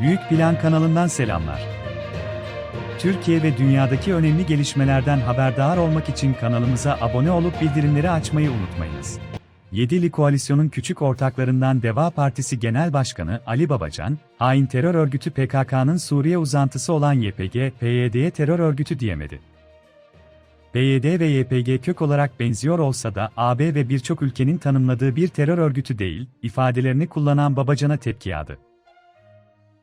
Büyük Plan kanalından selamlar. Türkiye ve dünyadaki önemli gelişmelerden haberdar olmak için kanalımıza abone olup bildirimleri açmayı unutmayınız. Yedili Koalisyon'un küçük ortaklarından Deva Partisi Genel Başkanı Ali Babacan, hain terör örgütü PKK'nın Suriye uzantısı olan YPG, PYD'ye terör örgütü diyemedi. PYD ve YPG kök olarak benziyor olsa da AB ve birçok ülkenin tanımladığı bir terör örgütü değil, ifadelerini kullanan Babacan'a tepki yağdı.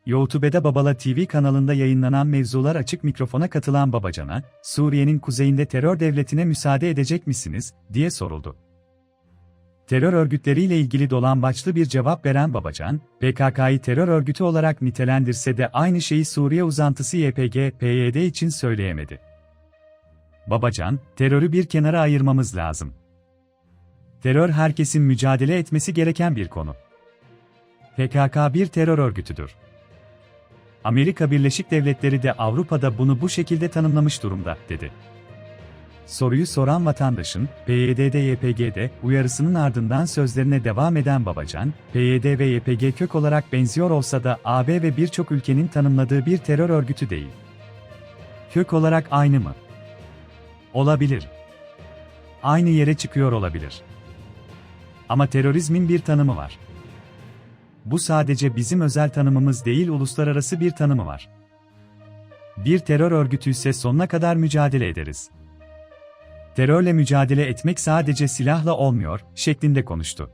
YouTube'da Babala TV kanalında yayınlanan mevzular açık mikrofona katılan Babacan'a, Suriye'nin kuzeyinde terör devletine müsaade edecek misiniz, diye soruldu. Terör örgütleriyle ilgili dolambaçlı bir cevap veren Babacan, PKK'yı terör örgütü olarak nitelendirse de aynı şeyi Suriye uzantısı YPG, PYD için söyleyemedi. Babacan, terörü bir kenara ayırmamız lazım. Terör herkesin mücadele etmesi gereken bir konu. PKK bir terör örgütüdür. Amerika Birleşik Devletleri de Avrupa'da bunu bu şekilde tanımlamış durumda, dedi. Soruyu soran vatandaşın, PYD'de YPG'de uyarısının ardından sözlerine devam eden Babacan, PYD ve YPG kök olarak benziyor olsa da AB ve birçok ülkenin tanımladığı bir terör örgütü değil. Kök olarak aynı mı? Olabilir. Aynı yere çıkıyor olabilir. Ama terörizmin bir tanımı var. Bu sadece bizim özel tanımımız değil uluslararası bir tanımı var. Bir terör örgütü ise sonuna kadar mücadele ederiz. Terörle mücadele etmek sadece silahla olmuyor, şeklinde konuştu.